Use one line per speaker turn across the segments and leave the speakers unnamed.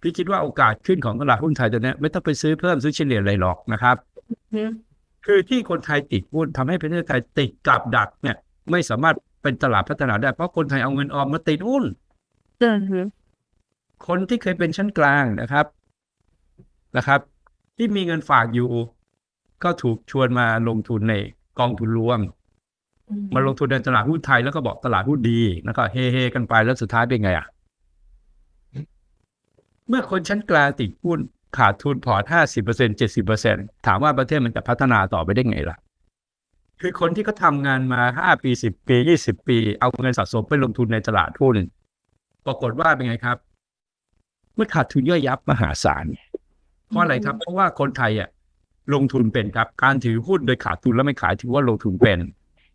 พี่คิดว่าโอกาสขึ้นของตลาดหุ้นไทยตัวเนี้ยไม่ต้องไปซื้อเพิ่มซื้อเฉลี่ยอะไรหรอกนะครับ
อืม
คือที่คนไทยติดหุ้นทำให้ประเทศไทยติดกับดักเนี่ย ไม่สามารถเป็นตลาดพัฒนาได้ เพราะคนไทยเอาเงินออมมาติดหุ้น
อืม
คนที่เคยเป็นชั้นกลางนะครับนะครับ ที่มีเงินฝากอยู่ ก็ถูกชวนมาลงทุนในกองทุนรวม มาลงทุนในตลาดหุ้นไทยแล้วก็บอกตลาดหุ้นดีแล้วก็เฮเฮกันไปแล้วสุดท้ายเป็นไงอะ เมื่อคนชั้นกลางติดหุ้นขาดทุนพอร์ตห้าสิบเปอร์เซ็นเจ็ดสิบเปอร์เซ็นถามว่าประเทศมันจะพัฒนาต่อไปได้ไงล่ะ คือคนที่เขาทำงานมาห้าปีสิบปียี่สิบปี เอาเงินสะสมไปลงทุนในตลาดหุ้นปรากฏว่าเป็นไงครับมันขาดทุนย่อยยับมหาศาลเพราะอะไรครับ เพราะว่าคนไทยอะลงทุนเป็นครับ การถือหุ้นโดยขาดทุนแล้วไม่ขายถือว่าลงทุนเป็น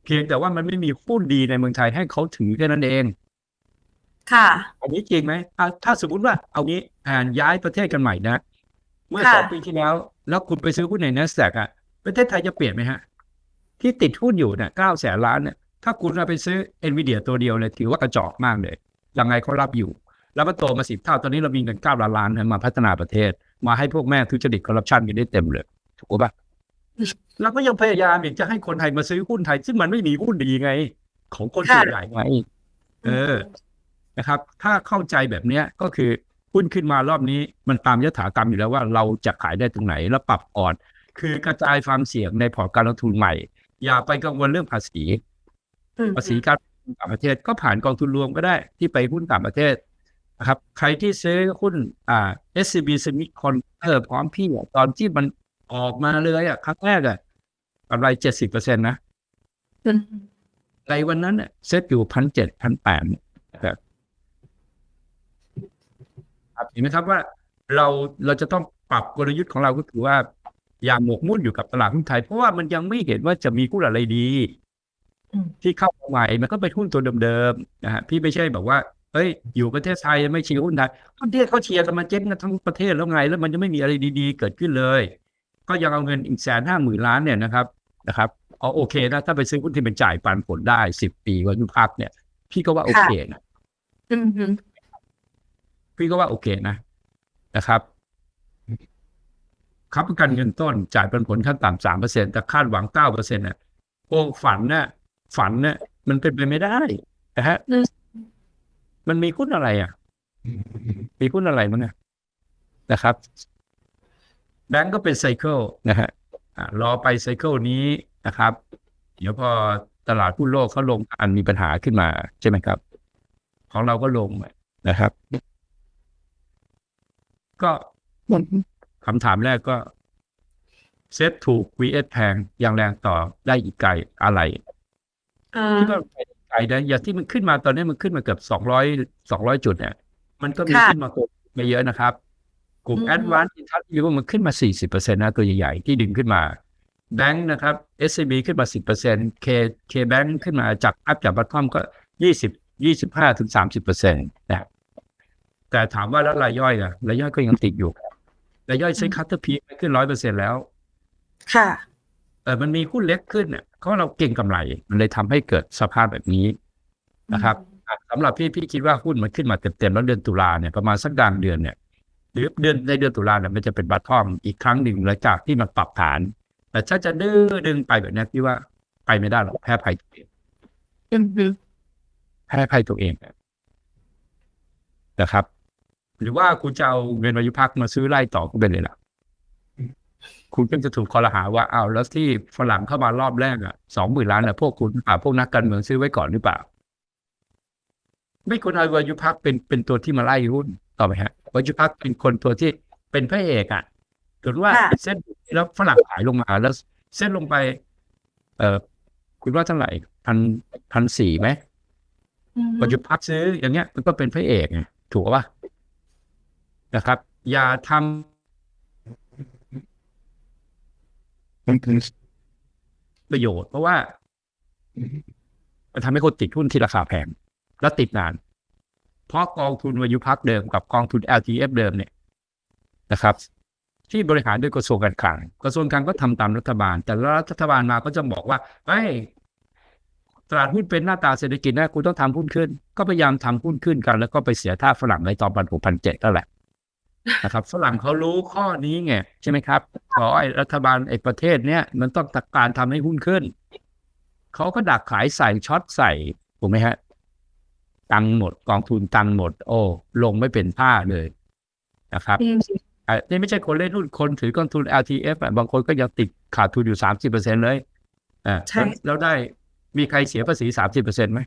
เพียงแต่ว่ามันไม่มีหุ้นดีในเมืองไทยให้เขาถือแค่นั้นเอง
ค่ะ
อันนี้จริงไหมอะถ้าสมมติว่าเอางี้อ่านย้ายประเทศกันใหม่นะ เมื่อ
ค่ะ
สองปีที่แล้ว แล้วคุณไปซื้อหุ้นใน n a s d a q อะ ประเทศไทยจะเปลี่ยนไหมฮะ ที่ติดหุ้นอยู่เนี่ยเก้าแสนล้านเนี่ยถ้าคุณเอาไปซื้อ NVIDIA ตัวเดียวเลยถือว่ากระจอกมากเลย ยังไงเขารับอยู่ แล้วมันโตมาสิบเท่า ตอนนี้เรามีเงินเก้าล้านล้านนะมาพัฒนาประเทศ มาให้พวกแม่ทุจริตคอร์รัปชันกันได้เต็มเลย ถูกปะเราก็ยังพยายามอยากจะให้คนไทยมาซื้อหุ้นไทย ซึ่งมันไม่มีหุ้นดีไง ของคนส่วนใหญ่ไง เออ นะครับ ถ้าเข้าใจแบบเนี้ยก็คือหุ้นขึ้นมารอบนี้มันตามยถากรรมอยู่แล้วว่าเราจะขายได้ตรงไหนแล้วปรับอ่อน คือกระจายความเสี่ยงในพอร์ตการลงทุนใหม่ อย่าไปกังวลเรื่องภาษี
อืม
ภาษีการลงทุนต่างประเทศก็ผ่านกองทุนรวมก็ได้ที่ไปหุ้นต่างประเทศนะครับ ใครที่ซื้อหุ้นอ่า SCB Semiconductor พร้อมพี่อะตอนที่มันออกมาเลยอะครั้งแรกอะกำไรเจ็ดสิบเปอร์เซ็นต์นะ
อืม
ในวันนั้นเนี่ยเซ็ตอยู่พันเจ็ดพันแปดครับครับ เห็นไหมครับว่าเราเราจะต้องปรับกลยุทธ์ของเราก็คือว่า อย่าหมกมุ่นอยู่กับตลาดหุ้นไทย เพราะว่ามันยังไม่เห็นว่าจะมีหุ้นอะไรดี
อืม
ที่เข้ามาใหม่มันก็เป็นหุ้นตัวเดิมๆนะฮะพี่ไม่ใช่แบบว่าเฮ้ย อยู่ประเทศไทยไม่เชียร์หุ้นไทยประเทศเขาเชียร์กันมาเจ๊งกันทั้งประเทศแล้วไง แล้วมันจะไม่มีอะไรดีๆ เกิดขึ้นเลย ก็ยังเอาเงินอีกแสนห้าหมื่นล้านเนี่ยนะครับนะครับเอาโอเคนะ ถ้าไปซื้อหุ้นที่เป็นจ่ายปันผลได้สิบปีวันยุพักเนี่ย พี่ก็ว่าโอเคนะ
อืมอืม
พี่ก็ว่าโอเคนะนะครับค้ำประกันเงินต้นจ่ายปันผลขั้นต่ำสามเปอร์เซ็นแต่คาดหวังเก้าเปอร์เซ็นต์เนี่ยโอ้ฝันน่ะฝันเนี่ยมันเป็นไปไม่ได้นะฮะมันมีหุ้นอะไรอะ มีหุ้นอะไรมั้งเนี่ยนะครับแบงก์ก็เป็นไซเคิลนะฮะอ่ารอไปไซเคิลนี้นะครับ เดี๋ยวพอตลาดหุ้นโลกเขาลงอันมีปัญหาขึ้นมาใช่ไหมครับ ของเราก็ลงนะครับ ก็คำถามแรกก็ เซ็ตถูก VS แพงอย่างแรงต่อได้อีกไกลอะไร
อ่า
ที่ว่าไปไกลนะอย่างที่มันขึ้นมาตอนนี้มันขึ้นมาเกือบสองร้อยสองร้อยจุดเนี่ย มันก็มี
ค่ะ
ขึ้นมาไม่เยอะนะครับ กลุ่ม
อืม
แอดวานซ์อินทัชยูมันขึ้นมาสี่สิบเปอร์เซ็นต์นะตัวใหญ่ๆ ที่ดึงขึ้นมาแบงค์นะครับ SCB ขึ้นมาสิบเปอร์เซ็นต์ K K Bank ขึ้นมาจากอัพจากบัตคอมก็ยี่สิบยี่สิบห้าถึงสามสิบเปอร์เซ็นต์นะครับ แต่ถามว่าแล้วรายย่อยอะรายย่อยก็ยังติดอยู่รายย่อยใช้คัตเตอร์พีขึ้นร้อยเปอร์เซ็นต์แล้ว
ค่ะ
เออมันมีหุ้นเล็กขึ้นเนี่ยเพราะเราเก่งกำไร มันเลยทำให้เกิดสภาพแบบนี้นะครับอะสำหรับพี่พี่คิดว่าหุ้นมันขึ้นมาเต็มๆแล้วเดือนตุลาเนี่ยประมาณสักกลางเดือนเนี่ยหรือเดือนในเดือนตุลาเนี่ยมันจะเป็นบัตทอมอีกครั้งหนึ่งหลังจากที่มันปรับฐาน แต่ถ้าจะดื้อดึงไปแบบเนี้ยพี่ว่าไปไม่ได้หรอกแพ้ภัยตัวเอง
อืมอืม
แพ้ภัยตัวเองนะครับ หรือว่าคุณจะเอาเงินวายุพักมาซื้อไล่ต่อก็เป็นเลยล่ะ คุณก็จะถูกคอรหาว่าอ้าวแล้วที่ฝรั่งเข้ามารอบแรกอะสองหมื่นล้านอะพวกคุณอ่าพวกนักการเมืองซื้อไว้ก่อนหรือเปล่า ไม่ควรเอาวายุพักเป็นเป็นตัวที่มาไล่หุ้นต่อไหมฮะวายุพักเป็นคนตัวที่เป็นพระเอกอะถือว่า
ค่ะ
เส้นแล้วฝรั่งขายลงมาแล้ว เส้นลงไป เออคุณว่าเท่าไหร่พันพันสี่ไหม
อืม
ปัจจุบันซื้ออย่างเงี้ย มันก็เป็นพระเอกไงถูกป่ะ นะครับ อย่าทำประโยชน์ เพราะว่า มันทำให้คนติดหุ้นที่ราคาแพง และติดนาน เพราะกองทุนวายุพักเดิมกับกองทุน LTF เดิมเนี่ยนะครับ ที่บริหารด้วยกระทรวงการคลังกระทรวงการก็ทำตามรัฐบาล แต่รัฐบาลมาก็จะบอกว่าเฮ้ตลาดหุ้นเป็นหน้าตาเศรษฐกิจนะคุณต้องทำหุ้นขึ้น ก็พยายามทำหุ้นขึ้นกัน แล้วก็ไปเสียท่าฝรั่งในตอนปันหกพันเจ็ดนั่นแหละ นะครับฝรั่งเขารู้ข้อนี้ไงใช่ไหมครับขอไอ้รัฐบาลไอ้ประเทศเนี้ยมันต้องตักการทำให้หุ้นขึ้น เขาก็ดักขายใส่ช็อตใส่ถูกไหมฮะ ตังค์หมดกองทุนตังค์หมด โอ้ ลงไม่เป็นท่าเลยนะครับ
อืม
อะนี่ไม่ใช่คนเล่นหุ้นคนถือกองทุน LTF อะบางคนก็ยังติดขาดทุนอยู่สามสิบเปอร์เซ็นเลยอ่า
ใช่
แล้วแล้วได้มีใครเสียภาษีสามสิบเปอร์เซ็นไหม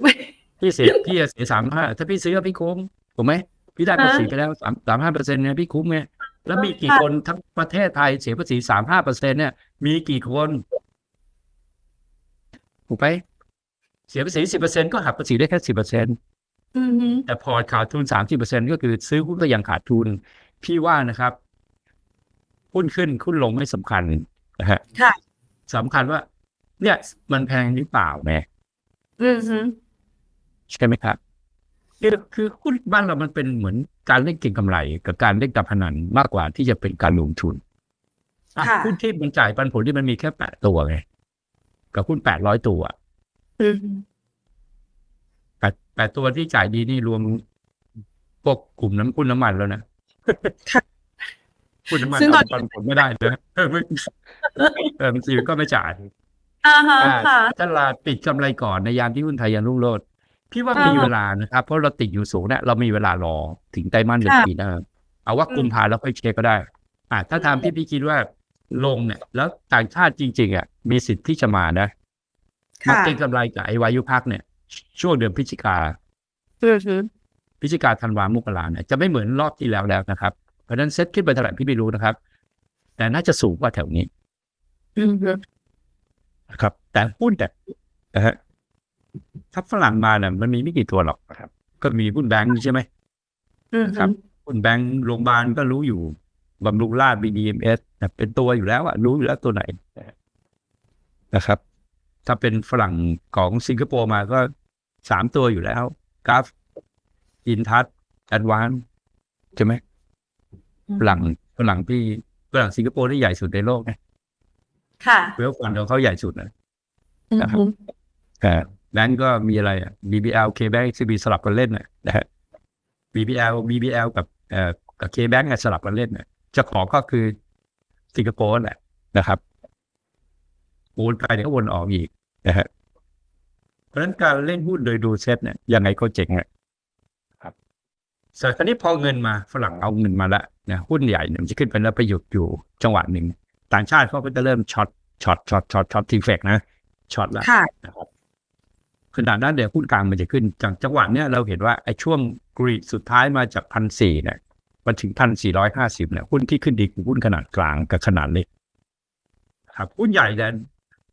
ไม่
พี่เสียพี่จะเสียสามห้าถ้าพี่ซื้อพี่คุ้มถูกไหม พี่ได้ภาษีไปแล้วสามสามห้าเปอร์เซ็นเนี่ยพี่คุ้มไงแล้วมีกี่คนทั้งประเทศไทยเสียภาษีสามห้าเปอร์เซ็นเนี่ยมีกี่คนถูกไหมเสียภาษีสิบเปอร์เซ็นก็หักภาษีได้แค่สิบเปอร์เซ็น
อืมฮึ
แต่พอร์ตขาดทุนสามสิบเปอร์เซ็นก็คือซื้อหุ้นก็ยังขาดทุน พี่ว่านะครับหุ้นขึ้นหุ้นลงไม่สำคัญนะฮะ
ค่ะ
สำคัญว่า เนี่ย มันแพงหรือเปล่าแหม
อืมฮึ
ใช่ไหมครับ คือคือหุ้นบ้านเรามันเป็นเหมือนการเล่นเก็งกำไร กับการเล่นการพนันมากกว่าที่จะเป็นการลงทุนอะ
ค่ะ
หุ้นที่มันจ่ายปันผลที่มันมีแค่แปดตัวไงกับหุ้นแปดร้อยตัว
อืมฮึ
แปดแปดตัวที่จ่ายดีนี่รวมพวกกลุ่มน้ำหุ้นน้ำมันแล้วนะ
ค่ะ
หุ้นน้ำมัน
ซึ่งตอน
เอาปันผลไม่ได้เลยเออไม่เออบางทีก็ไม่จ่าย
อ่าฮะ
อ่า
ค่ะ
ตลาดปิดกำไรก่อนในยามที่หุ้นไทยยังรุ่งโรจน์ พี่ว่า
อ่ามี
มีเวลานะครับ เพราะเราติดอยู่สูงเนี่ยเรามีเวลารอถึงไตรมาสหนึ่ง
ค่ะ
ปีหน้าเอาว่า
อืม
กุมภาแล้วค่อยเช็คก็ได้ อ่าถ้าทำพี่พี่คิดว่าลงเนี่ย แล้วต่างชาติจริง ๆอะมีสิทธิ์ที่จะมานะมา
ค่ะ
เก็งกำไรกับไอ้วายุพักเนี่ย ช่วงเดือนพฤศจิกา
อืมฮึ
พฤศจิกาธันวามกราเนี่ยจะไม่เหมือนรอบที่แล้วแล้วนะครับ เพราะฉะนั้นเซ็ตขึ้นไปเท่าไหร่พี่ไม่รู้นะครับ แต่น่าจะสูงกว่าแถวนี้
อืมฮึ
นะครับ แต่หุ้นแต่นะฮะ ถ้าฝรั่งมาเนี่ยมันมีไม่กี่ตัวหรอกนะครับ ก็มีหุ้นแบงค์ใช่ไหม
อืม
ครั
ฮึ
บหุ้นแบงค์โรงพยาบาลก็รู้อยู่บำรุงราช BDMS นะเป็นตัวอยู่แล้วอะรู้อยู่แล้วตัวไหนนะครับ ถ้าเป็นฝรั่งของสิงคโปร์มาก็สามตัวอยู่แล้วกราฟอินทัศแอดวานใช่ไหมฝรั่งฝรั่งที่ฝรั่งสิงคโปร์ที่ใหญ่สุดในโลกนะ
ค่ะ
เวลฟันของเขาใหญ่สุดนะ
อืม
นะครับ
ฮึ
แต่แบงก์ก็มีอะไรอะ BBL KBank XCB สลับกันเล่นนะนะฮะ BBL BBL กับเอ่อกับ KBank อะสลับกันเล่นนะเจ้าของก็คือสิงคโปร์แหละนะครับวนไปเดี๋ยวก็วนออกอีกนะฮะเพราะฉะนั้นการเล่นหุ้นโดยดูเซ็ตเนี่ยยังไงก็เจ๋งอะครับส่วนคราวนี้พอเงินมาฝรั่งเอาเงินมาแล้วนะหุ้นใหญ่เนี่ยมันจะขึ้นไปแล้วไปหยุดอยู่จังหวะหนึ่งต่างชาติเขาก็จะเริ่มช็อตช็อตช็อตช็อตช็อตทีเฟกนะช็อตละ
ค่ะ
นะครับ ขนาดนั้นเดี๋ยวหุ้นกลางมันจะขึ้นจากจังหวะเนี้ยเราเห็นว่าไอ้ช่วงกรีดสุดท้ายมาจากพันสี่เนี่ยมาถึงพันสี่ร้อยห้าสิบเนี่ยหุ้นที่ขึ้นดีคือหุ้นขนาดกลางกับขนาดเล็กครับหุ้นใหญ่เนี่ย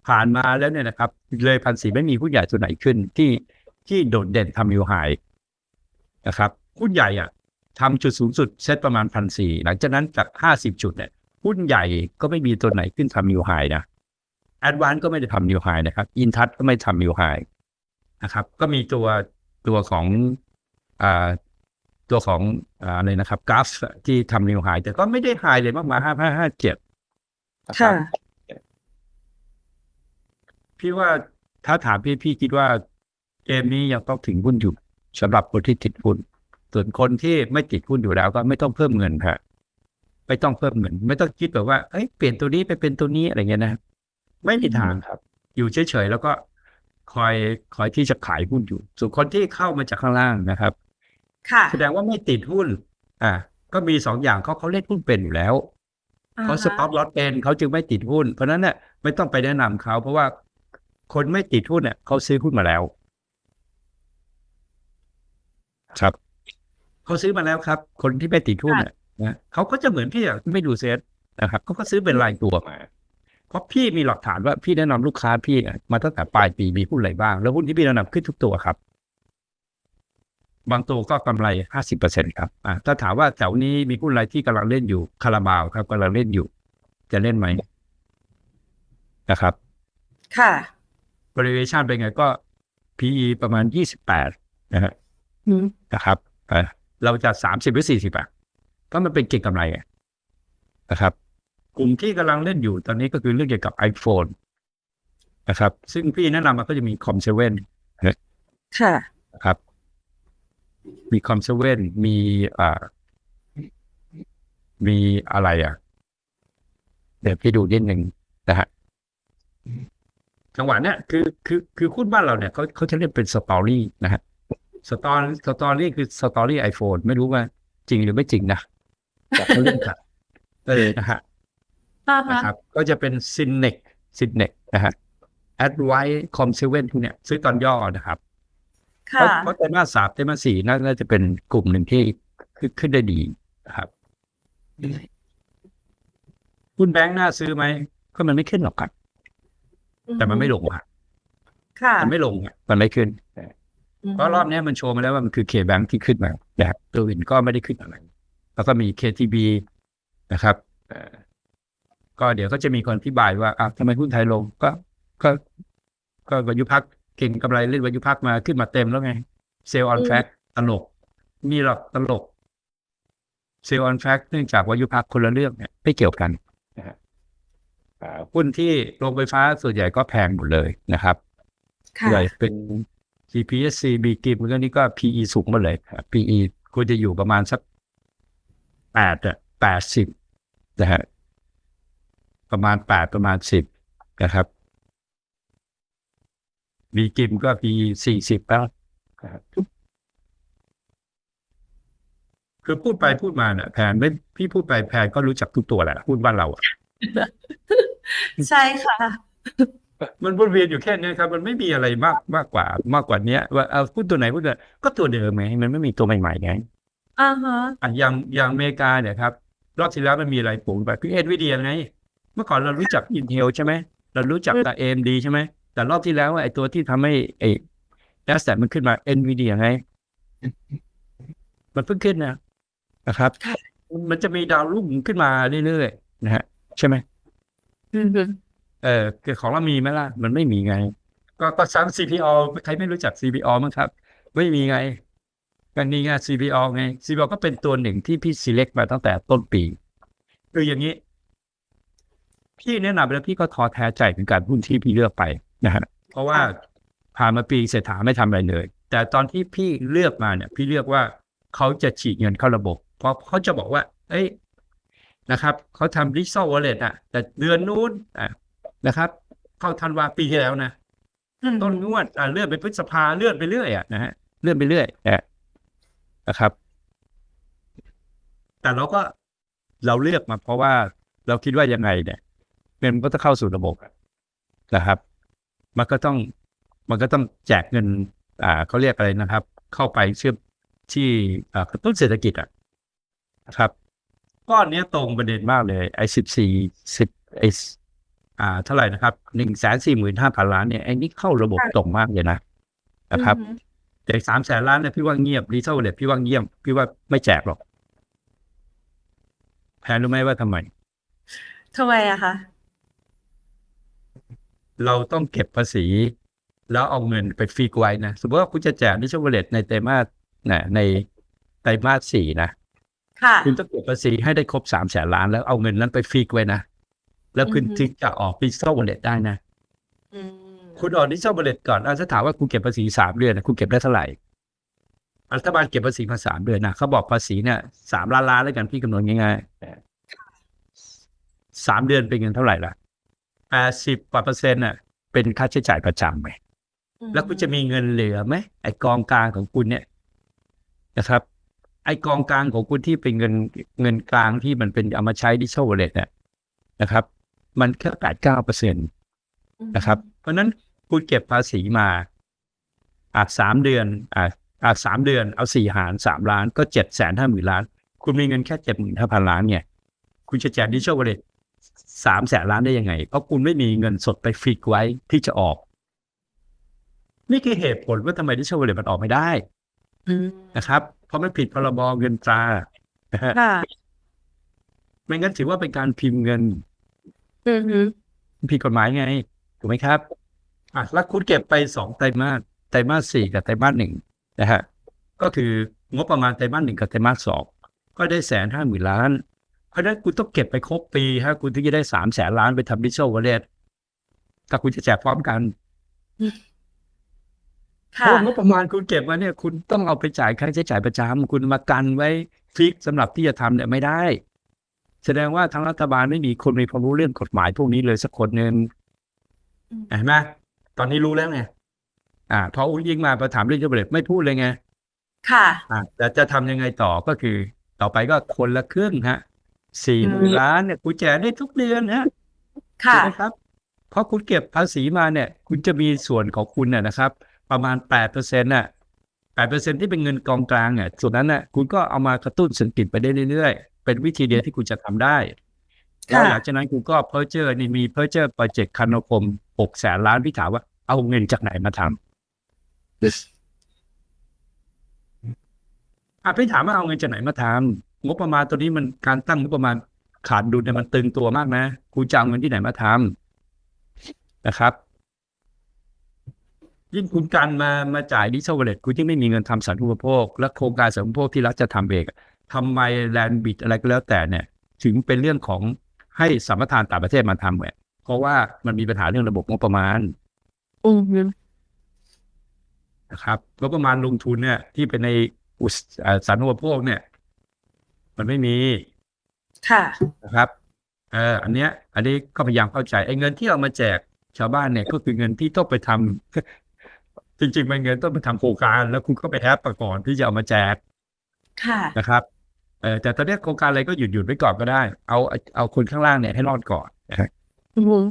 ผ่านมาแล้วเนี่ยนะครับ เลยพันสี่ไม่มีหุ้นใหญ่ตัวไหนขึ้นที่ที่โดดเด่นทำนิวไฮนะครับหุ้นใหญ่อะทำจุดสูงสุดเซตประมาณพันสี่หลังจากนั้นจากห้าสิบจุดเนี่ยหุ้นใหญ่ก็ไม่มีตัวไหนขึ้นทำนิวไฮนะแอดวานก็ไม่ได้ทำนิวไฮนะครับอินทัศก็ไม่ทำนิวไฮ นะครับ ก็มีตัวตัวของอ่าตัวของอ่าอะไรนะครับกราฟที่ทำนิวไฮแต่ก็ไม่ได้ไฮเลยมากมาห้าห้าห้าเจ็ด
ค่ะ
พี่ว่าถ้าถามพี่พี่คิดว่าเกมนี้ยังต้องถึงหุ้นอยู่สำหรับคนที่ติดหุ้นส่วนคนที่ไม่ติดหุ้นอยู่แล้วก็ไม่ต้องเพิ่มเงินครับไม่ต้องเพิ่มเงิน ไม่ต้องคิดแบบว่าเอ้ยเปลี่ยนตัวนี้ไปเป็นตัวนี้อะไรเงี้ยนะไม่มีทางครับ อยู่เฉยๆแล้วก็ คอยคอยที่จะขายหุ้นอยู่ ส่วนคนที่เข้ามาจากข้างล่างนะครับ
ค่ะ
แสดงว่าไม่ติดหุ้น อ่าก็มีสองอย่างเขาเขาเล่นหุ้นเป็นอยู่แล้วเขาสต็อปลอตเป็นเขาจึงไม่ติดหุ้น เพราะฉะนั้นเนี่ยไม่ต้องไปแนะนำเขาเพราะว่าคนไม่ติดหุ้นเนี่ยเขาซื้อหุ้นมาแล้ว ครับเขาซื้อมาแล้วครับ คนที่ไม่ติดหุ้นเนี่ยนะเขาก็จะเหมือนพี่อะไม่ดูเซตนะครับเขาก็ซื้อเป็นรายตัวมา เพราะพี่มีหลักฐานว่าพี่แนะนำลูกค้าพี่อะมาตั้งแต่ปลายปีมีหุ้นอะไรบ้าง แล้วหุ้นที่พี่แนะนำขึ้นทุกตัวครับ บางตัวก็กำไรห้าสิบเปอร์เซ็นครับอ่าถ้าถามว่าแถวนี้มีหุ้นอะไรที่กำลังเล่นอยู่คาราบาวครับกำลังเล่นอยู่ จะเล่นไหมนะครับ
ค่ะ
valuation เป็นไงก็ PE ประมาณยี่สิบแปดนะฮะ
อืม
นะครับเอ่อเราจะสามสิบหรือสี่สิบอะก็มันเป็นเก่งกำไรไงนะครับ กลุ่มที่กำลังเล่นอยู่ตอนนี้ก็คือเรื่องเกี่ยวกับ iPhone นะครับ ซึ่งพี่แนะนำมันก็จะมีคอมเซเว่น
ค่ะ
นะครับ มีคอมเซเว่นมีอ่ามีอะไรอะ เดี๋ยวพี่ดูนิดหนึ่งนะฮะจังหวะเนี้ยคือคือคือหุ้นบ้านเราเนี่ยเขาเขาจะเรียกเป็นสตอรี่นะฮะสตอรี่สตอรี่คือสตอรี่ไอโฟนไม่รู้ว่าจริงหรือไม่จริงนะแต่เขาเรียกกันเออนะฮะ
อ่า
นะ
ฮะ
ครับ ก็จะเป็นซินเนกซินเนกนะฮะแอดไวคอมเซเว่นพวกเนี้ยซื้อตอนย่อนะครับเพ
ค่ะ
ราะเพราะไตรมาสสามไตรมาสสี่น่าน่าจะเป็นกลุ่มหนึ่งที่ขึ้นขึ้นได้ดีนะครับหุ้นแบงค์น่าซื้อไหมก็มันไม่ขึ้นหรอกครับ แต่มันไม่ลงอะ
ค่ะ
มันไม่ลงอะมันไม่ขึ้น
อืม
เพราะรอบเนี้ยมันโชว์มาแล้วว่ามันคือเคแบงค์ที่ขึ้นมานะครับตัวอื่นก็ไม่ได้ขึ้นอะไร แล้วก็มี KTB นะครับเอ่อ ก็เดี๋ยวก็จะมีคนอธิบายว่าอ้าวทำไมหุ้นไทยลงก็ก็ก็วายุพักเก่งกำไรเล่นวายุพักมาขึ้นมาเต็มแล้วไงเซลล์ออนแฟกตลก มีหรอกตลกเซลล์ออนแฟกเนื่องจากวายุพักคนละเรื่องเนี่ยไม่เกี่ยวกันนะฮะอ่าหุ้นที่โรงไฟฟ้าส่วนใหญ่ก็แพงหมดเลยนะครับ
ค่ะ
ใหญ่เป็น GPSC บีกิมก็นี่ก็ PE สูงมาเลยครับ PE ควรจะอยู่ประมาณสักแปดอะแปดสิบนะฮะ ประมาณแปดประมาณสิบนะครับบีกิมก็ PE สี่สิบแล้วนะครับคือพูดไปพูดมาเนี่ยแผนไม่พี่พูดไปแผนก็รู้จักทุกตัวแหละหุ้นบ้านเราอะ
ใช่ค่ะ
มันวนเวียนอยู่แค่เนี้ยครับ มันไม่มีอะไรมากมากกว่ามากกว่าเนี้ยว่าเอาพูดตัวไหนพูดตัวไหนก็ตัวเดิมไงมันไม่มีตัวใหม่ๆไง
อ่าฮะ
อะอย่างอย่างอเมริกาเนี่ยครับ รอบที่แล้วมันมีอะไรปุ๋งแบบคือเอ็นวีเดียไง เมื่อก่อนเรารู้จักอินเทลใช่ไหมเรารู้จักแต่เอ็มดีใช่ไหมแต่รอบที่แล้วไอ้ตัวที่ทำให้ไอ้แอสแตมันขึ้นมาเอ็นวีเดียไงมันเพิ่งขึ้นนะนะครับ มันจะมีดาวรุ่งขึ้นมาเรื่อยๆนะฮะ ใช่ไหม
อืม
เออคือของเรามีไหมล่ะ มันไม่มีไง ก็ก็ซ้ำ CPO ใครไม่รู้จัก CPO มั้งครับ ไม่มีไงกันนี่ไง CPO ไง CPO ก็เป็นตัวหนึ่งที่พี่ select มาตั้งแต่ต้นปี คืออย่างนี้ พี่แนะนำแล้วพี่ก็ท้อแท้ใจถึงการหุ้นที่พี่เลือกไปนะฮะเพราะว่าผ่านมาปีเศรษฐาไม่ทำอะไรเลย แต่ตอนที่พี่เลือกมาเนี่ย พี่เลือกว่าเขาจะฉีดเงินเข้าระบบ เพราะเขาจะบอกว่า เอ้ยนะครับเขาทำดิจิทัลวอลเล็ตอะ แต่เดือนนู้นอะนะครับ เข้าธันวาปีที่แล้วนะ
อืม
ต้นงวดอ่าเลื่อนไปพฤษภาเลื่อนไปเรื่อยอะนะฮะเลื่อนไปเรื่อยนะนะครับ แต่เราก็เราเลือกมาเพราะว่าเราคิดว่ายังไงเนี่ย เงินมันก็จะเข้าสู่ระบบนะครับ มันก็ต้องมันก็ต้องแจกเงิน อ่าเขาเรียกอะไรนะครับ เข้าไปเชื่อมที่อ่ากระตุ้นเศรษฐกิจอะนะครับก้อนเนี้ยตรงประเด็นมากเลยไอ้สิบสี่สิบไอ้อ่าเท่าไหร่นะครับหนึ่งแสนสี่หมื่นห้าพันล้านเนี่ยไอ้นี่เข้าระบบตรงมากเลยนะนะครับ
อืม
แต่สามแสนล้านเนี่ยพี่ว่าเงียบรีเซลเลตพี่ว่าเงียบพี่ว่าไม่แจกหรอกแพนรู้ไหมว่าทำไม
ทำไมอะคะ
เราต้องเก็บภาษี แล้วเอาเงินไปฟิกไว้นะ สมมติว่าคุณจะแจกดิจิทัลเลตในไตรมาสนะในไตรมาสสี่นะ
ค่ะ
คุณต้องเก็บภาษีให้ได้ครบสามแสนล้านแล้วเอาเงินนั้นไปฟิกไว้นะ แล้วคุณ
อือฮึ
ถึงจะออกดิจิทัลเลตได้นะ
อืม
คุณออกดิจิทัลเลตก่อนอาถ้าถามว่าคุณเก็บภาษีสามเดือนนะคุณเก็บได้เท่าไหร่รัฐบาลเก็บภาษีมาสามเดือนนะเขาบอกภาษีเนี่ยสามล้านล้านแล้วกันพี่คำนวณง่ายๆสามเดือนเป็นเงินเท่าไหร่ล่ะ แปดสิบกว่าเปอร์เซ็นต์น่ะเป็นค่าใช้จ่ายประจำไหมแล้วคุณจะมีเงินเหลือไหมไอกองกลางของคุณเนี่ยนะครับ ไอกองกลางของคุณที่เป็นเงินเงินกลางที่มันเป็นเอามาใช้ดิจิทัลวอลเล็ตเนี่ยนะครับ มันแค่แปดเก้าเปอร์เซ็นตนะครับ เพราะฉะนั้นคุณเก็บภาษีมาอาจสามเดือนอาจอาจสามเดือนเอาสี่หารสามล้านก็เจ็ดแสนห้าหมื่นล้าน คุณมีเงินแค่เจ็ดหมื่นห้าพันล้านเนี่ย คุณจะแจกดิจิทัลวอลเล็ต สามแสนล้านได้ยังไง เพราะคุณไม่มีเงินสดไปฟิกไว้ที่จะออก นี่คือเหตุผลว่าทำไมดิจิทัลวอลเล็ตมันออกไม่ได้
อืม
นะครับ เพราะมันผิดพรบเงินตรานะฮะ
ค่ะ
ไม่งั้นถือว่าเป็นการพิมพ์เงิน
อืมฮึ
ผิดกฎหมายไง ถูกไหมครับอะแล้วคุณเก็บไปสองไตรมาสไตรมาสสี่กับไตรมาสหนึ่งนะฮะก็คืองบประมาณไตรมาสหนึ่งกับไตรมาสสองก็ได้แสนห้าหมื่นล้านเพ ราะฉะนั้นคุณต้องเก็บไปครบปีฮะคุณถึงจะได้สามแสนล้านไปทำดิจิทัลวอลเล็ตถ้าคุณจะแจกพร้อมกันเพ
ค่ะ
ราะงบประมาณคุณเก็บมาเนี่ย คุณต้องเอาไปจ่ายค่าใช้จ่ายประจำคุณมากันไว้ฟิกสำหรับที่จะทำเนี่ยไม่ได้ แสดงว่าทางรัฐบาลไม่มีคนมีความรู้เรื่องกฎหมายพวกนี้เลยสักคนหนึ่ง
อืม
เห็นไหมตอนนี้รู้แล้วไงอ่าพออุ้งยิงมาประถามเรื่องจะเบรไม่พูดเลยไง
ค่ะ
อ่าแต่จะทำยังไงต่อก็คือ ต่อไปก็คนละครึ่งฮะ สี่หมื่น
อืม
ล้านเนี่ยกูแจกได้ทุกเดือนฮะ
ค่ะ
ถูกไหมครับ เพราะคุณเก็บภาษีมาเนี่ย คุณจะมีส่วนของคุณน่ะนะครับ ประมาณแปดเปอร์เซ็นต์น่ะแปดเปอร์เซ็นที่เป็นเงินกองกลางเนี่ยส่วนนั้นน่ะคุณก็เอามากระตุ้นเศรษฐกิจไปได้เรื่อยๆ เป็นวิธีเดียวที่คุณจะทำได้ แล้วหลังจากนั้นคุณก็เพอร์เจอร์นี่มีเพอร์เจอร์โปรเจกต์คานคมหกแสนล้านพี่ถามว่าเอาเงินจากไหนมาทำ อะพี่ถามว่าเอาเงินจากไหนมาทำ งบประมาณตัวนี้มันการตั้งงบประมาณขาดดุลเนี่ยมันตึงตัวมากนะคุณจะเอาเงินที่ไหนมาทำนะครับ ยิ่งคุณกันมามาจ่ายดิจิทัลวอลเล็ตคุณยิ่งไม่มีเงินทำสาธารณูปโภค และโครงการสาธารณูปโภคที่รัฐจะทำเองอะทำไมแลนด์บิดอะไรก็แล้วแต่เนี่ย ถึงเป็นเรื่องของให้สัมปทานต่างประเทศมาทำเนี่ยเพราะว่ามันมีปัญหาเรื่องระบบงบประมาณ
อืม
นะครับงบประมาณลงทุนเนี่ย ที่เป็นในอุตสเอ่อสาธารณูปโภคเนี่ย มันไม่มี
ค่ะ
นะครับเอออันเนี้ย อันนี้ก็พยายามเข้าใจไอ้เงินที่เอามาแจกชาวบ้านเนี่ยก็คือเงินที่ต้องไปทำจริงๆมันเงินต้องไปทำโครงการ แล้วคุณก็ไปแฮปประก่อนที่จะเอามาแจก
ค่ะ
นะครับเออแต่ตอนเนี้ยโครงการอะไรก็หยุดหยุดไว้ก่อนก็ได้ เอาเอาเอาคนข้างล่างเนี่ยให้รอดก่อนนะฮะ
อืม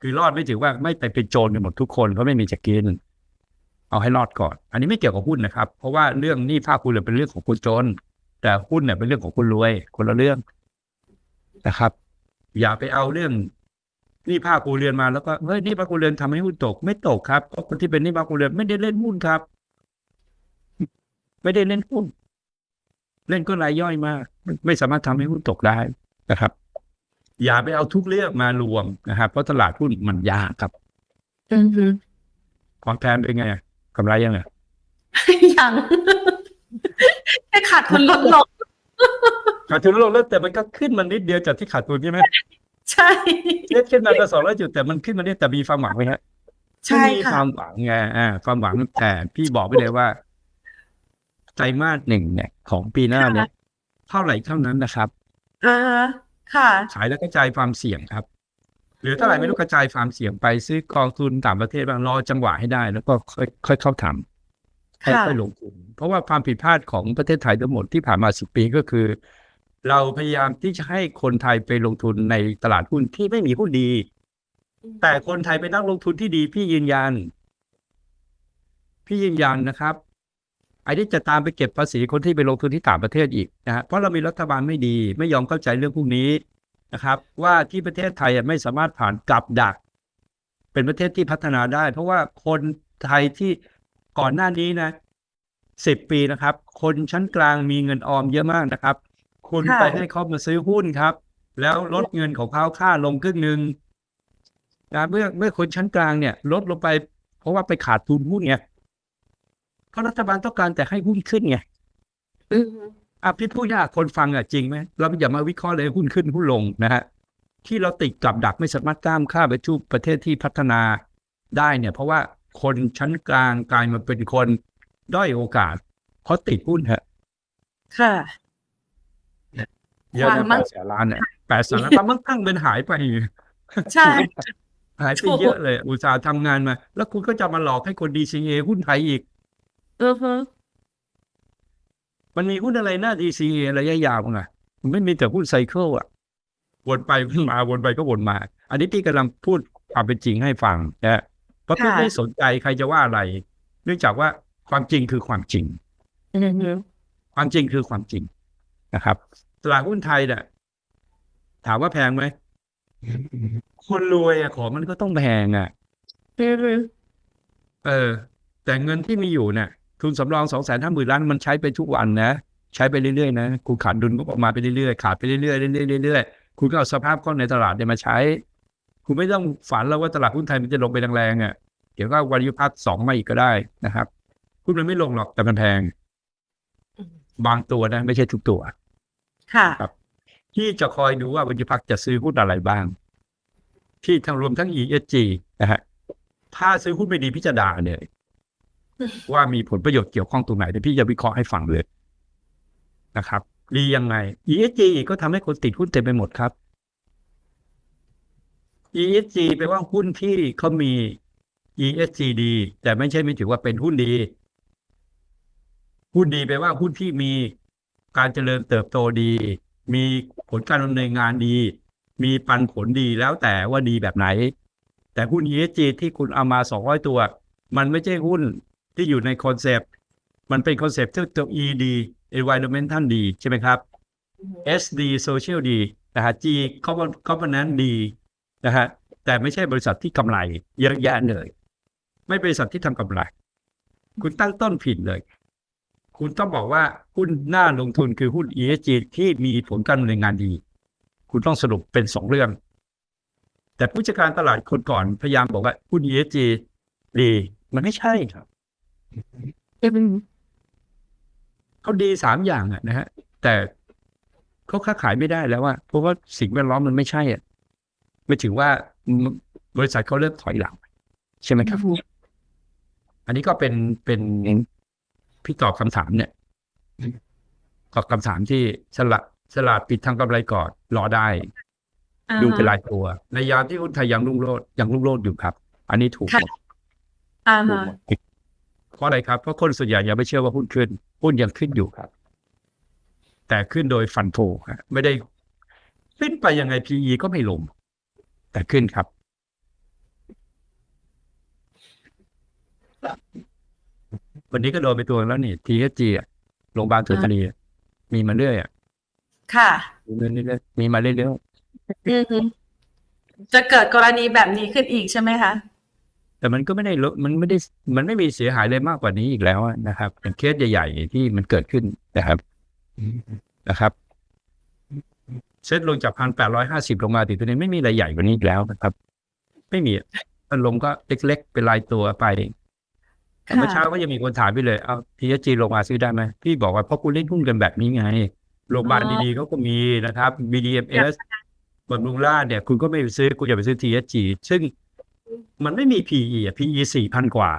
คือรอดไม่ถือว่าไม่ไปเป็นโจรกันหมดทุกคนเพราะไม่มีจะกิน เอาให้รอดก่อน อันนี้ไม่เกี่ยวกับหุ้นนะครับ เพราะว่าเรื่องหนี้ภาคคุณเหลือเป็นเรื่องของคนจน แต่หุ้นเนี่ยเป็นเรื่องของคนรวย คนละเรื่องนะครับ อย่าไปเอาเรื่องหนี้ภาคครัวเรือนมาแล้วก็เฮ้ยหนี้ภาคครัวเรือนทำให้หุ้นตก ไม่ตกครับเพราะคนที่เป็นหนี้ภาคครัวเรือนไม่ได้เล่นหุ้นครับ ไม่ได้เล่นหุ้น เล่นก็รายย่อยมาก ไม่ไม่สามารถทำให้หุ้นตกได้นะครับ อย่าไปเอาทุกเรื่องมารวมนะครับเพราะตลาดหุ้นมันยากครับ
อืม
ความแทนเป็นไงอะกำไรยังไง
ยัง แค่ขาดทุนลดลง
ขาดทุนลงแล้วแต่มันก็ขึ้นมานิดเดียวจากที่ขาดทุนใช่ไหม
ใช่
เล็ขึ้นมาก็สองร้อยจุดแต่มันขึ้นมาเนี่ยแต่มีความหวังไหมฮะ
ใช่
มีค
ค่ะ
วามหวังไงอ่าความหวังแต่พี่บอกไปเลยว่าไตรมาสหนึ่งเนี่ย ของปีหน้าเนี่ยเท่าไหร่เท่านั้นนะครับ
อ่าฮะค่ะ
ขายแล้วกระจายความเสี่ยงครับหรือเท่าไหร่ไม่รู้กระจายความเสี่ยงไปซื้อกองทุนต่างประเทศบ้างรอจังหวะให้ได้ แล้วก็ค่อยค่อยเข้าทำ
ค่ะ
ค่อยๆลงทุนเพราะว่าความผิดพลาดของประเทศไทยทั้งหมดที่ผ่านมาสิบปีก็คือ เราพยายามที่จะให้คนไทยไปลงทุนในตลาดหุ้นที่ไม่มีหุ้นดี แต่คนไทยเป็นนักลงทุนที่ดี พี่ยืนยัน พี่ยืนยันนะครับไอ้นี่จะตามไปเก็บภาษีคนที่ไปลงทุนที่ต่างประเทศอีกนะฮะเพราะเรามีรัฐบาลไม่ดี ไม่ยอมเข้าใจเรื่องพวกนี้นะครับ ว่าที่ประเทศไทยอะไม่สามารถผ่านกับดัก เป็นประเทศที่พัฒนาได้ เพราะว่าคนไทยที่ ก่อนหน้านี้นะสิบปีนะครับ คนชั้นกลางมีเงินออมเยอะมากนะครับ คุณ
ค่ะ
ไปให้เขามาซื้อหุ้นครับ แล้วลดเงินของเขาค่าลงครึ่งหนึ่งนะเมื่อเมื่อคนชั้นกลางเนี่ย ลดลงไป เพราะว่าไปขาดทุนหุ้นไงเพราะรัฐบาลต้องการแต่ให้หุ้นขึ้นไง
อืม
อะพี่พูดยากคนฟังอะจริงไหมเราอย่ามาวิเคราะห์เลยหุ้นขึ้นหุ้นลงนะฮะที่เราติดกับดักไม่สามารถก้ามข้ามไปสู่ประเทศที่พัฒนาได้เนี่ย เพราะว่า คนชั้นกลางกลายมาเป็นคนด้อยโอกาส เพราะติดหุ้นฮะ
ค่ะ
เยอะ
ความ
นะ
มั่
แป
ง
ดแสนล้านเนี่ยแปดแสนล้านความมั่งคั่งเป็นหายไป
ใช่
หายไปเยอะเลย อุตสาห์ทำงานมา แล้วคุณก็จะมาหลอกให้คนดีซีเอหุ้นไทยอีก
อือฮึ
มันมีหุ้นอะไรหน้า DCA ระยะยาวไงมันไม่มีแต่หุ้นไซเคิลอะวนไปวนมาวนไปก็วนมา อันนี้พี่กำลังพูดความเป็นจริงให้ฟังนะ เพราะพี่ไม่สนใจใครจะว่าอะไร เนื่องจากว่าความจริงคือความจริง
อือฮึ
ความจริงคือความจริงนะครับตลาดหุ้นไทยเนี่ยถามว่าแพงไหมคนรวยอะของมันก็ต้องแพงอะ
อือฮึ
เออ แต่เงินที่มีอยู่เนี่ยทุนสำรองสองแสนห้าหมื่นล้านมันใช้ไปทุกวันนะใช้ไปเรื่อยๆนะคุณขาดดุลก็ออกมาไปเรื่อยๆขาดไปเรื่อยๆเรื่อยๆเรื่อยๆคุณก็เอาสภาพคล่องในตลาดเนี่ยมาใช้ คุณไม่ต้องฝันแล้วว่าตลาดหุ้นไทยมันจะลงไปแรงๆอะเดี๋ยวก็วันยุพักสองมาอีกก็ได้นะครับหุ้นมันไม่ลงหรอกแต่มันแพง บางตัวนะ ไม่ใช่ทุกตัว
ค่ะ
ที่จะคอยดูว่าวันยุพักจะซื้อหุ้นอะไรบ้าง ที่ทั้งรวมทั้ง ESG นะฮะถ้าซื้อหุ้นไม่ดีพี่จะด่าเลยว่ามีผลประโยชน์เกี่ยวข้องตรงไหนแต่พี่จะวิเคราะห์ให้ฟังเลยนะครับ ดียังไง ESG ก็ทำให้คนติดหุ้นเต็มไปหมดครับ ESG แปลว่าหุ้นที่เขามี ESG ดี แต่ไม่ใช่ไม่ถือว่าเป็นหุ้นดี หุ้นดีแปลว่าหุ้นที่มีการเจริญเติบโตดี มีผลการดำเนินงานดี มีปันผลดีแล้วแต่ว่าดีแบบไหน แต่หุ้น ESG ที่คุณเอามา 200 ตัว มันไม่ใช่หุ้นที่อยู่ในคอนเซปต์มันเป็นคอนเซปต์ที่ตัว E ดี environmental ดี ใช่ไหมครับ S ดี social ดีนะฮะ G governance ดี นะฮะแต่ไม่ใช่บริษัทที่กำไร เยอะแยะเลย ไม่บริษัทที่ทำกำไร คุณตั้งต้นผิดเลย คุณต้องบอกว่าหุ้นหน่าลงทุนคือหุ้น ESG ที่มีผลการดำเนินงานดี คุณต้องสรุปเป็นสองเรื่อง แต่ผู้จัดการตลาดคนก่อนพยายามบอกว่าหุ้น ESG ดีมันไม่ใช่ครับเขาดีสามอย่างอะนะฮะแต่เขาค้าขายไม่ได้แล้วว่าเพราะว่าสิ่งแวดล้อมมันไม่ใช่อะ ไม่ถึงว่าบริษัทเขาเริ่มถอยหลังใช่ไหมครับ อันนี้ก็เป็นเป็นพี่ตอบคำถามเนี่ยตอบคำถามที่สลัดสลัดปิดทางกำไรก่อนรอได้
อ่า
ดู
ฮะ
เป็นรายตัว ในยามที่หุ้นไทยยังรุ่งโรจน์ยังรุ่งโรจน์อยู่ครับ อันนี้ถูกห
ค่ะ
มด
อ่า
ถูก
ฮะ
หมดเพราะอะไรครับเพราะคนส่วนใหญ่ยังไม่เชื่อว่าหุ้นขึ้นหุ้นยังขึ้นอยู่ครับ แต่ขึ้นโดยฟันโฟฮะไม่ได้ ขึ้นไปยังไง PE ก็ไม่ลง แต่ขึ้นครับวันนี้ก็โดนไปตัวแล้วนี่ THG อะโรงพยาบาลเถื่อนคดีอะมีมาเรื่อยอะ
ค่ะ
มีมาเรื่อยๆมีมาเรื่อย
อือฮึจะเกิดกรณีแบบนี้ขึ้นอีกใช่ไหมคะ
ๆแต่มันก็ไม่ได้ลดมันไม่ได้ มันไม่มีเสียหายเลยมากกว่านี้อีกแล้วอะนะครับอย่างเคสใหญ่ ๆ ที่มันเกิดขึ้นนะครับนะครับ เซ็ตลงจากพันแปดร้อยห้าสิบลงมาถึงตัวนี้ไม่มีอะไรใหญ่กว่านี้อีกแล้วนะครับ ไม่มีมันลงก็เล็ก ๆ เป็นรายตัวไปแต่เมื่อเช้าก็ยังมีคนถามพี่เลยเอาทีจีลงมาซื้อได้ไหมพี่บอกว่าเพราะคุณเล่นหุ้นกันแบบนี้ไงโรงพยาบาลดีๆเขาก็มีนะครับ BDMs บำรุงราษฎร์เนี่ย คุณก็ไม่ไปซื้อคุณจะไปซื้อ TSG ซึ่งมันไม่มี PE อะ PE สี่พันกว่า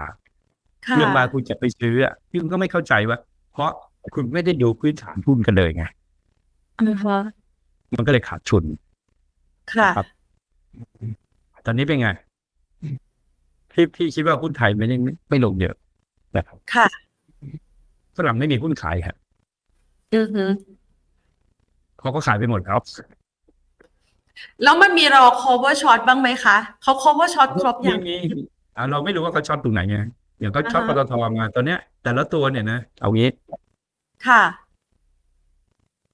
ค่ะ
เรื่องมาคุณจะไปซื้ออะพี่ก็ไม่เข้าใจว่า เพราะคุณไม่ได้ดูพื้นฐานหุ้นกันเลยไง
อือฮะ
มันก็เลยขาดทุน
ค่ะ
ครับ ตอนนี้เป็นไงพี่พี่คิดว่าหุ้นไทยไม่ได้ไม่ไม่ลงเยอะนะครับ
ค่ะ
ฝรั่งไม่มีหุ้นขายครับ
อือฮึ
เขาก็ขายไปหมดครับ
แล้วมันมีรอ cover short บ้างไหมคะเขา cover short ครบยัง
มีมีอ่าเราไม่รู้ว่าเขาช็อตตรงไหนไงอย่างเขาช็อตป
อ่า
ต
ฮะ
ทมาตอนเนี้ย แต่ละตัวเนี่ยนะเอางี้
ค่ะ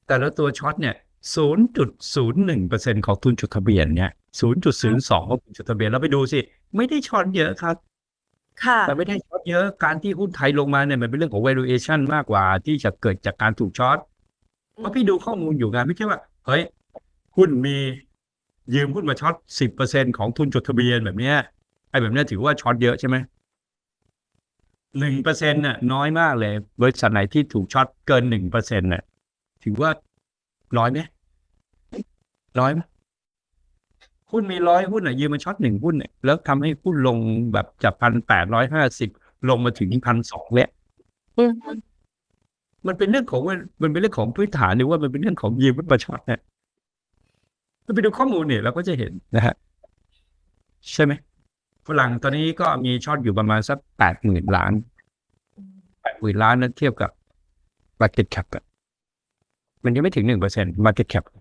แต่ละตัวช็อตเนี่ย ศูนย์จุดศูนย์หนึ่งเปอร์เซ็นของทุนจดทะเบียนเนี่ยศูนย์จุดศูนย์สองของทุนจดทะเบียนเราไปดูสิ ไม่ได้ช็อตเยอะครับ
ค่ะ
แต่ไม่ได้ช็อตเยอะการที่หุ้นไทยลงมาเนี่ยมันเป็นเรื่องของ valuation มากกว่าที่จะเกิดจากการถูกช็อตเพราะพี่ดูข้อมูลอยู่ไงไม่ใช่ว่าเฮ้ยหุ้นมียืมหุ้นมาช็อตสิบเปอร์เซ็นของทุนจดทะเบียนแบบเนี้ยไอ้แบบเนี้ยถือว่าช็อตเยอะใช่ไหมหนึ่งเปอร์เซ็นต์น่ะน้อยมากเลยบริษัทไหนที่ถูกช็อตเกินหนึ่งเปอร์เซ็นต์น่ะถือว่า ร้อยไหมร้อยไหมหุ้นมีร้อยหุ้นอะยืมมาช็อตหนึ่งหุ้นเนี่ยแล้วทำให้หุ้นลงแบบจากพันแปดร้อยห้าสิบลงมาถึงพันสองเนี่ย
อือฮึ
มันเป็นเรื่องของมันเป็นเรื่องของพื้นฐานหรือว่ามันเป็นเรื่องของยืมประชาเนี่ยมันไปดูข้อมูลเนี่ยเราก็จะเห็นนะฮะใช่ไหมฝรั่งตอนนี้ก็มีช็อตอยู่ประมาณสักแปดหมื่นล้านแปดหมื่นล้านนั้นเทียบกับ market cap อะ มันยังไม่ถึงหนึ่งเปอร์เซ็นต์มาเก็ตแคป